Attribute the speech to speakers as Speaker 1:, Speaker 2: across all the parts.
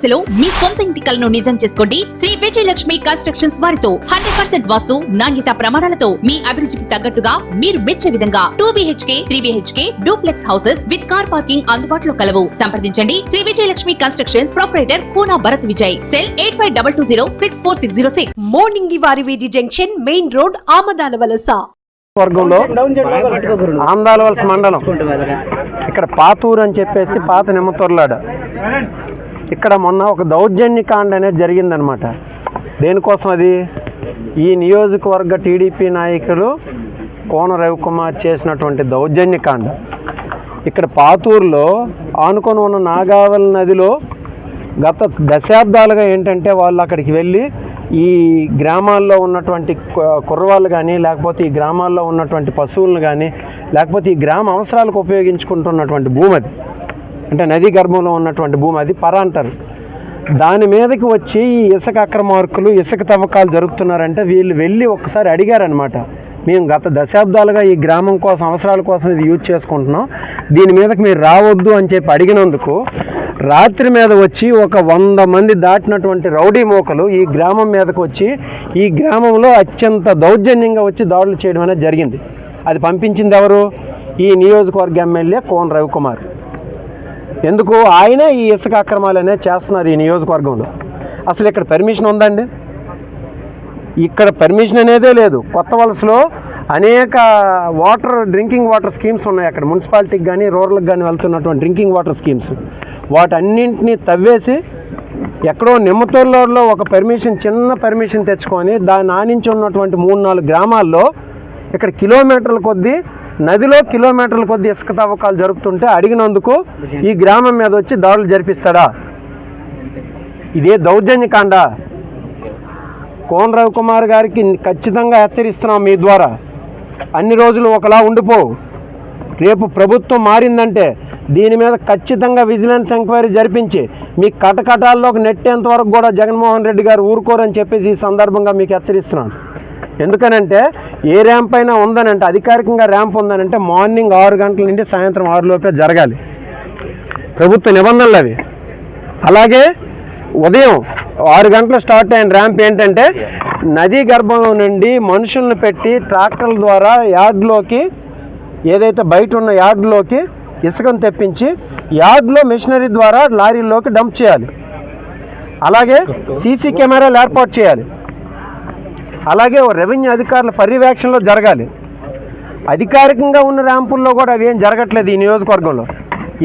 Speaker 1: దశలో మీ సొంత ఇంటి కలను నిజం చేసుకోండి. శ్రీ విజయలక్ష్మి కన్స్ట్రక్షన్స్ వారితో హండ్రెడ్ పర్సెంట్ వాస్తు నాణ్యత ప్రమాణాలతో మీ అభిరుచికి తగ్గట్టుగా మీరు మెచ్చే విధంగా two BHK three BHK duplex houses with car parking అందుబాటులో కలవు. సంప్రదించండి. Shri Vijayalakshmi constructions proprietor Koona Bharat Vijay. Cell eight five double two zero six four six zero six.
Speaker 2: Morning వారి వీధి జంక్షన్ మెయిన్ రోడ్ ఆమదాల వలస.
Speaker 3: వర్గంలో ఆందాల వలస మండలం. ఇక్కడ పాతూరు అని చెప్పేసి పాత నిమ్మతొర్లాడ ఇక్కడ మొన్న ఒక దౌర్జన్యకాండ అనేది జరిగిందనమాట. దేనికోసం అది? ఈ నియోజకవర్గ టీడీపీ నాయకులు కోన రవికుమార్ చేసినటువంటి దౌర్జన్యకాండ. ఇక్కడ పాతూరులో ఆనుకొని ఉన్న నాగావళి నదిలో గత దశాబ్దాలుగా ఏంటంటే వాళ్ళు అక్కడికి వెళ్ళి ఈ గ్రామాల్లో ఉన్నటువంటి కు- కుర్రవాళ్ళు కానీ లేకపోతే ఈ గ్రామాల్లో ఉన్నటువంటి పశువులను కానీ లేకపోతే ఈ గ్రామ అవసరాలకు ఉపయోగించుకుంటున్నటువంటి భూమి అది అంటే నదీ గర్భంలో ఉన్నటువంటి భూమి అది పర అంటారు. దాని మీదకి వచ్చి ఈ ఇసుక అక్రమార్కులు ఇసుక తవ్వకాలు జరుపుతున్నారంటే వీళ్ళు వెళ్ళి ఒక్కసారి అడిగారనమాట మేము గత దశాబ్దాలుగా ఈ గ్రామం కోసం అవసరాల కోసం ఇది యూజ్ చేసుకుంటున్నాం. దీని మీదకి మీరు రావద్దు అని చెప్పి అడిగినందుకు రాత్రి మీద వచ్చి ఒక వంద మంది దాటినటువంటి రౌడీ మోకలు ఈ గ్రామం మీదకు వచ్చి ఈ గ్రామంలో అత్యంత దౌర్జన్యంగా వచ్చి దాడులు చేయడం అనేది జరిగింది. అది పంపించింది ఎవరు? ఈ నియోజకవర్గ ఎమ్మెల్యే కోన్ రవికుమార్. ఎందుకు? ఆయనే ఈ ఇసుక అక్రమాలు అనేది చేస్తున్నారు ఈ నియోజకవర్గంలో. అసలు ఇక్కడ పర్మిషన్ ఉందండి? ఇక్కడ పర్మిషన్ అనేదే లేదు. కొత్త వలసలో అనేక వాటర్ డ్రింకింగ్ వాటర్ స్కీమ్స్ ఉన్నాయి అక్కడ. మున్సిపాలిటీకి కానీ రూరల్కి కానీ వెళ్తున్నటువంటి డ్రింకింగ్ వాటర్ స్కీమ్స్ వాటన్నింటినీ తవ్వేసి ఎక్కడో నిమ్మతూరులో ఒక పర్మిషన్ చిన్న పర్మిషన్ తెచ్చుకొని దాని ఆనించి ఉన్నటువంటి మూడు నాలుగు గ్రామాల్లో ఇక్కడ కిలోమీటర్ల కొద్దీ నదిలో కిలోమీటర్ల కొద్ది ఇసుక తవ్వకాలు జరుపుతుంటే అడిగినందుకు ఈ గ్రామం మీద వచ్చి దాడులు జరిపిస్తాడా? ఇదే దౌర్జన్యకాండ. కోన రవికుమార్ గారికి ఖచ్చితంగా హెచ్చరిస్తున్నాం మీ ద్వారా. అన్ని రోజులు ఒకలా ఉండిపోవు రేపు ప్రభుత్వం మారిందంటే దీని మీద ఖచ్చితంగా విజిలెన్స్ ఎంక్వైరీ జరిపించి మీ కటకటాల్లోకి నెట్టేంత వరకు కూడా జగన్మోహన్ రెడ్డి గారు ఊరుకోరని చెప్పేసి ఈ సందర్భంగా మీకు హెచ్చరిస్తున్నాను. ఎందుకనంటే ఏ ర్యాంప్ అయినా ఉందనంటే అధికారికంగా ర్యాంప్ ఉందనంటే మార్నింగ్ ఆరు గంటల నుండి సాయంత్రం ఆరు లోపే జరగాలి. ప్రభుత్వ నిబంధనలు అవి. అలాగే ఉదయం ఆరు గంటలు స్టార్ట్ అయిన ర్యాంప్ ఏంటంటే నదీ గర్భంలో నుండి మనుషులను పెట్టి ట్రాక్టర్ల ద్వారా యార్డ్లోకి ఏదైతే బయట ఉన్న యార్డ్లోకి ఇసుకను తెప్పించి యార్డ్లో మిషనరీ ద్వారా లారీల్లోకి డంప్ చేయాలి. అలాగే సీసీ కెమెరాలు ఏర్పాటు చేయాలి. అలాగే ఓ రెవెన్యూ అధికారుల పర్యవేక్షణలో జరగాలి. అధికారికంగా ఉన్న ర్యాంపుల్లో కూడా అవి ఏం జరగట్లేదు ఈ నియోజకవర్గంలో.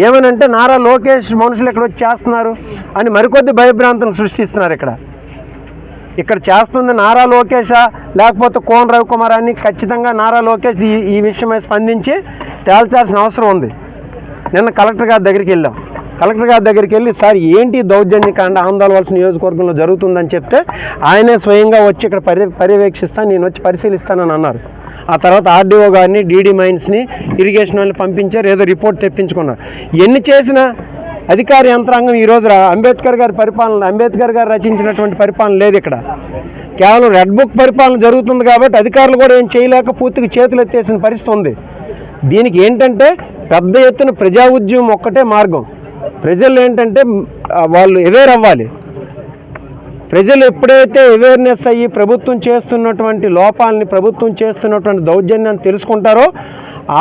Speaker 3: ఏమనంటే నారా లోకేష్ మనుషులు ఇక్కడ వచ్చి చేస్తున్నారు అని మరికొద్ది భయభ్రాంతులు సృష్టిస్తున్నారు ఇక్కడ. ఇక్కడ చేస్తుంది నారా లోకేషా లేకపోతే కోన రవికుమార్ అని ఖచ్చితంగా నారా లోకేష్ ఈ ఈ విషయమై స్పందించి తేల్చాల్సిన అవసరం ఉంది. నిన్న కలెక్టర్ గారి దగ్గరికి వెళ్ళాం. కలెక్టర్ గారి దగ్గరికి వెళ్ళి సార్ ఏంటి దౌర్జన్యకాండ ఆందోళవలస నియోజకవర్గంలో జరుగుతుందని చెప్తే ఆయనే స్వయంగా వచ్చి ఇక్కడ పర్య పర్యవేక్షిస్తాను నేను వచ్చి పరిశీలిస్తానని అన్నారు. ఆ తర్వాత ఆర్డీఓ గారిని డీడీ మైన్స్ని ఇరిగేషన్ వాళ్ళని పంపించారు ఏదో రిపోర్ట్ తెప్పించుకున్నారు. ఎన్ని చేసినా అధికార యంత్రాంగం ఈరోజు అంబేద్కర్ గారి పరిపాలన అంబేద్కర్ గారు రచించినటువంటి పరిపాలన లేదు ఇక్కడ. కేవలం రెడ్ బుక్ పరిపాలన జరుగుతుంది కాబట్టి అధికారులు కూడా ఏం చేయలేక పూర్తిగా చేతులు ఎత్తేసిన పరిస్థితి ఉంది. దీనికి ఏంటంటే పెద్ద ఎత్తున ప్రజా ఉద్యమం ఒక్కటే మార్గం. ప్రజలు ఏంటంటే వాళ్ళు అవేర్ అవ్వాలి. ప్రజలు ఎప్పుడైతే అవేర్నెస్ అయ్యి ప్రభుత్వం చేస్తున్నటువంటి లోపాలని ప్రభుత్వం చేస్తున్నటువంటి దౌర్జన్యాన్ని తెలుసుకుంటారో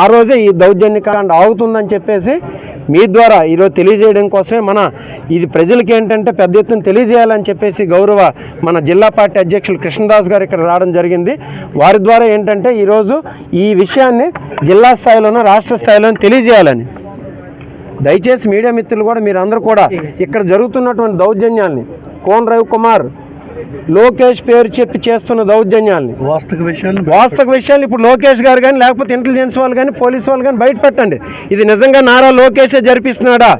Speaker 3: ఆ రోజే ఈ దౌర్జన్యకాండ ఆగుతుందని చెప్పేసి మీ ద్వారా ఈరోజు తెలియజేయడం కోసమే మన ఇది ప్రజలకి ఏంటంటే పెద్ద ఎత్తున తెలియజేయాలని చెప్పేసి గౌరవ మన జిల్లా పార్టీ అధ్యక్షులు కృష్ణదాస్ గారు ఇక్కడ రావడం జరిగింది. వారి ద్వారా ఏంటంటే ఈరోజు ఈ విషయాన్ని జిల్లా స్థాయిలోనూ రాష్ట్ర స్థాయిలోనూ తెలియజేయాలని. దయచేసి మీడియా మిత్రులు కూడా మీరందరూ కూడా ఇక్కడ జరుగుతున్నటువంటి దౌర్జన్యాల్ని కోన్ రవికుమార్ లోకేష్ పేరు చెప్పి చేస్తున్న దౌర్జన్యాల్ని
Speaker 4: వాస్తవిక విషయాలు
Speaker 3: వాస్తవ విషయాలు ఇప్పుడు లోకేష్ గారు కానీ లేకపోతే ఇంటెలిజెన్స్ వాళ్ళు కానీ పోలీస్ వాళ్ళు కానీ బయట పెట్టండి. ఇది నిజంగా నారా లోకేషే జరిపిస్తున్నాడా?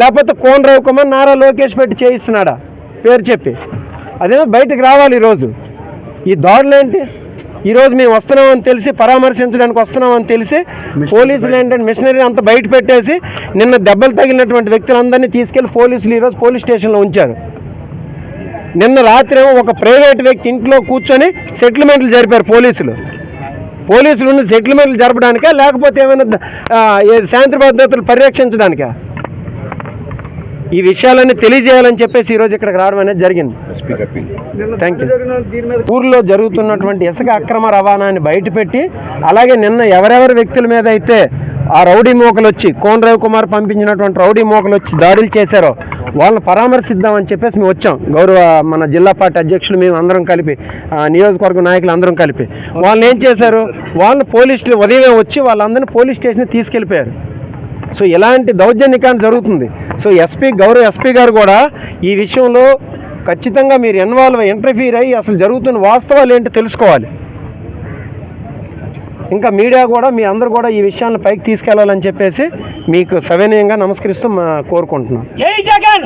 Speaker 3: లేకపోతే కోన్ రవికుమార్ నారా లోకేష్ పెట్టి చేయిస్తున్నాడా? పేరు చెప్పి. అదేమో బయటకు రావాలి ఈరోజు. ఈ దాడులు ఏంటి? ఈరోజు మేము వస్తున్నామని తెలిసి పరామర్శించడానికి వస్తున్నామని తెలిసి పోలీసులు ఏంటంటే మిషనరీ అంతా బయట పెట్టేసి నిన్న దెబ్బలు తగిలినటువంటి వ్యక్తులందరినీ తీసుకెళ్ళి పోలీసులు ఈరోజు పోలీస్ స్టేషన్లో ఉంచారు. నిన్న రాత్రి ఒక ప్రైవేట్ వ్యక్తి ఇంట్లో కూర్చొని సెటిల్మెంట్లు జరిపారు పోలీసులు. పోలీసులు ఉన్న సెటిల్మెంట్లు జరపడానికా లేకపోతే ఏమైనా శాంతి భద్రతలు పరిరక్షించడానికా? ఈ విషయాలన్నీ తెలియజేయాలని చెప్పేసి ఈరోజు ఇక్కడికి రావడం అనేది జరిగింది. థ్యాంక్ యూ ఊర్లో జరుగుతున్నటువంటి ఇసుక అక్రమ రవాణాని బయటపెట్టి అలాగే నిన్న ఎవరెవరి వ్యక్తుల మీద అయితే ఆ రౌడీ మోకలు వచ్చి కోన్ రవికుమార్ పంపించినటువంటి రౌడీ మోకలు వచ్చి దాడులు చేశారో వాళ్ళని పరామర్శిద్దామని చెప్పేసి మేము వచ్చాం. గౌరవ మన జిల్లా పార్టీ అధ్యక్షులు మేము అందరం కలిపి ఆ, నియోజకవర్గ నాయకులు అందరం కలిపి. వాళ్ళని ఏం చేశారు? వాళ్ళని పోలీసులు ఉదయమే వచ్చి వాళ్ళందరినీ పోలీస్ స్టేషన్ తీసుకెళ్ళిపోయారు. సో ఇలాంటి దౌర్జన్యకాండ జరుగుతుంది. సో ఎస్పీ గౌరవ ఎస్పీ గారు కూడా ఈ విషయంలో ఖచ్చితంగా మీరు ఇన్వాల్వ్ ఇంటర్ఫీర్ అయ్యి అసలు జరుగుతున్న వాస్తవాలు ఏంటో తెలుసుకోవాలి. ఇంకా మీడియా కూడా మీ అందరూ కూడా ఈ విషయాన్ని పైకి తీసుకెళ్ళాలని చెప్పేసి మీకు సవినయంగా నమస్కరిస్తూ మా కోరుకుంటున్నాం.
Speaker 4: జై జగన్!